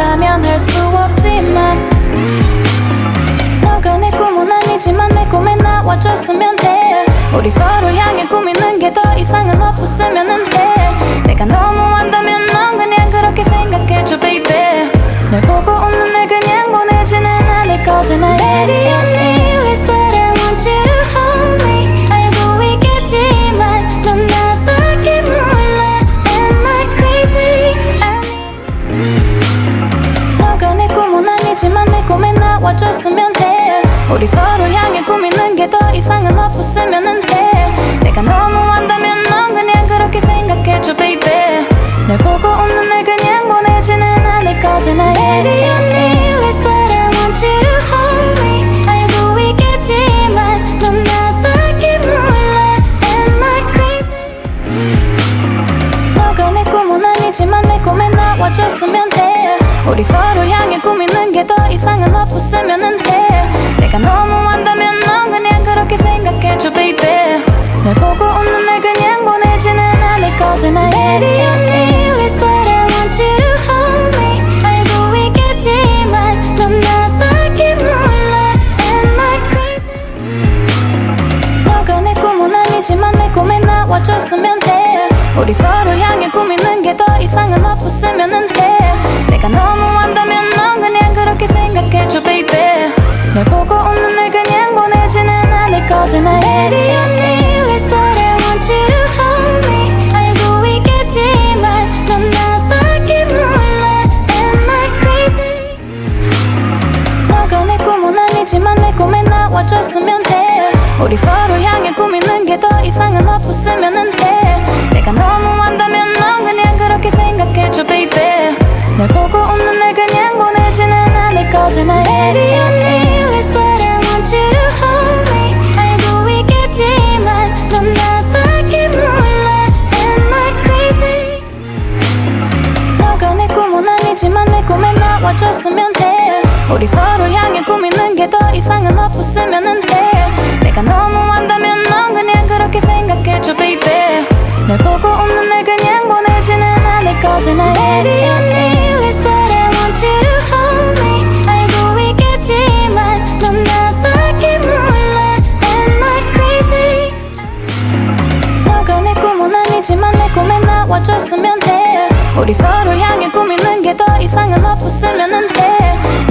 한다면 할 수 없지만 너가 내 꿈은 아니지만 내 꿈에 나와줬으면 해 우리 서로 향해 꾸미 우리 서로 향해 꾸미는 게 더 이상은 없었으면 해. 내가 너무한다면 넌 그냥 그렇게 생각해줘 baby. 널 보고 웃는 날 그냥 보내지는 않을 거잖아 Baby. I need is what I want you to hold me. 알고 있겠지만 넌 나밖에 몰라. Am I crazy? 너가 내 꿈은 아니지만 내 꿈에 나와줬으면 해 우리 서로 향해 꾸미는 게 더 이상은 없었으면 해 내가 너무한다면 넌 그냥 그렇게 생각해줘 baby. 널 보고 웃는 날 그냥 보내지는 않을 거잖아 Baby I need is what I want you to hold me. 알고 있겠지만 넌 나밖에 몰라. Am I crazy? 너가 내 꿈은 아니지만 내 꿈에 나와줬으면 해 우리 서로 향해 꾸미는 게 더 이상은 없었으면 해 나와줬으면 해 우리 서로 향해 꾸미는 게 더 이상은 없었으면 해 내가 너무한다면 넌 그냥 그렇게 생각해줘 baby. 널 보고 웃는 날 그냥 보내지는 않을 거잖아 Baby. I need is what I want you to hold me 알고 있겠지만 넌 나밖에 몰라. Am I crazy? 너가 내 꿈은 아니지만 내 꿈에 나와줬으면 해 우리 서로 향해 꾸미는 게 더 이상은 없었으면 해. 내가 너무 한다면 넌 그냥 그렇게 생각해줘 baby. 널 보고 웃는 날 그냥 보내지는 않을 거잖아 Baby. I need is what I want you to hold me. 알고 있겠지만 넌 나밖에 몰라. Am I crazy? 너가 내 꿈은 아니지만 내 꿈에 나와줬으면 해 우리 서로 향해 꾸미는 게 더 이상은 없었으면 해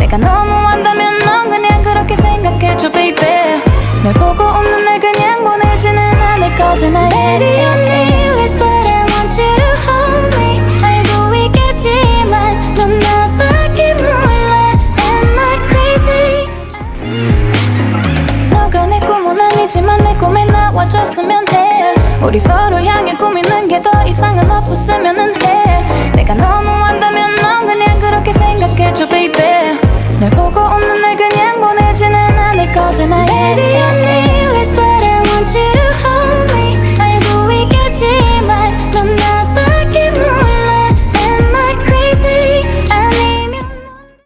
내가 너무한다면 넌 그냥 그렇게 생각해줘 baby. 널 보고 웃는 날 그냥 보내지는 않을 거잖아 Baby. I need is what I want you to hold me. 알고 있겠지만 넌 나밖에 몰라. Am I crazy? 너가 내 꿈은 아니지만 내 꿈에 나와줬으면 해 우리 서로 향해 꾸미는 게 더 이상은 없었으면 해 거잖아 Baby I need